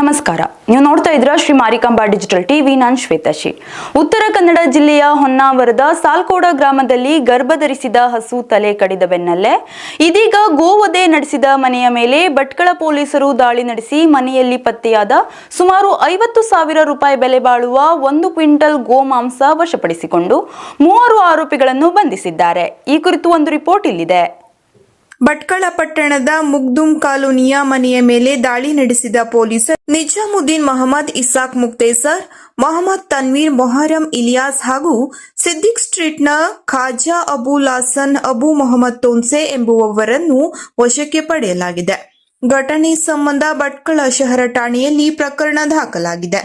ನಮಸ್ಕಾರ. ನೀವು ನೋಡ್ತಾ ಇದ್ರ ಶ್ರೀ ಮಾರಿಕಾಂಬಾ ಡಿಜಿಟಲ್ ಟಿವಿ. ನಾನ್ ಶ್ವೇತಾಶಿ. ಉತ್ತರ ಕನ್ನಡ ಜಿಲ್ಲೆಯ ಹೊನ್ನಾವರದ ಸಾಲ್ಕೋಡ ಗ್ರಾಮದಲ್ಲಿ ಗರ್ಭಧರಿಸಿದ ಹಸು ತಲೆ ಕಡಿದ ಬೆನ್ನಲ್ಲೇ ಇದೀಗ ಗೋವಧೆ ನಡೆಸಿದ ಮನೆಯ ಮೇಲೆ ಭಟ್ಕಳ ಪೊಲೀಸರು ದಾಳಿ ನಡೆಸಿ ಮನೆಯಲ್ಲಿ ಪತ್ತೆಯಾದ ಸುಮಾರು ಐವತ್ತು ಸಾವಿರ ರೂಪಾಯಿ ಬೆಲೆ ಬಾಳುವ ಒಂದು ಕ್ವಿಂಟಲ್ ಗೋಮಾಂಸ ವಶಪಡಿಸಿಕೊಂಡು ಮೂವರು ಆರೋಪಿಗಳನ್ನು ಬಂಧಿಸಿದ್ದಾರೆ. ಈ ಕುರಿತು ಒಂದು ರಿಪೋರ್ಟ್ ಇಲ್ಲಿದೆ. ಭಟ್ಕಳ ಪಟ್ಟಣದ ಮುಗ್ದುಂ ಕಾಲೋನಿಯ ಮನೆಯ ಮೇಲೆ ದಾಳಿ ನಡೆಸಿದ ಪೊಲೀಸರು. ನಿಜಾಮುದ್ದೀನ್ ಮೊಹಮ್ಮದ್ ಇಸಾಕ್ ಮುಕ್ತೇಸರ್, ಮೊಹಮ್ಮದ್ ತನ್ವೀರ್ ಮೊಹರಂ ಇಲಿಯಾಸ್ ಹಾಗೂ ಸಿದ್ದಿಕ್ ಸ್ಟ್ರೀಟ್ನ ಖಾಜಾ ಅಬು ಲಾಸನ್ ಅಬು ಮೊಹಮ್ಮದ್ ತೋನ್ಸೆ ಎಂಬುವವರನ್ನು ವಶಕ್ಕೆ ಪಡೆಯಲಾಗಿದೆ. ಘಟನೆ ಸಂಬಂಧ ಭಟ್ಕಳ ಶಹರ ಠಾಣೆಯಲ್ಲಿ ಪ್ರಕರಣ ದಾಖಲಾಗಿದೆ.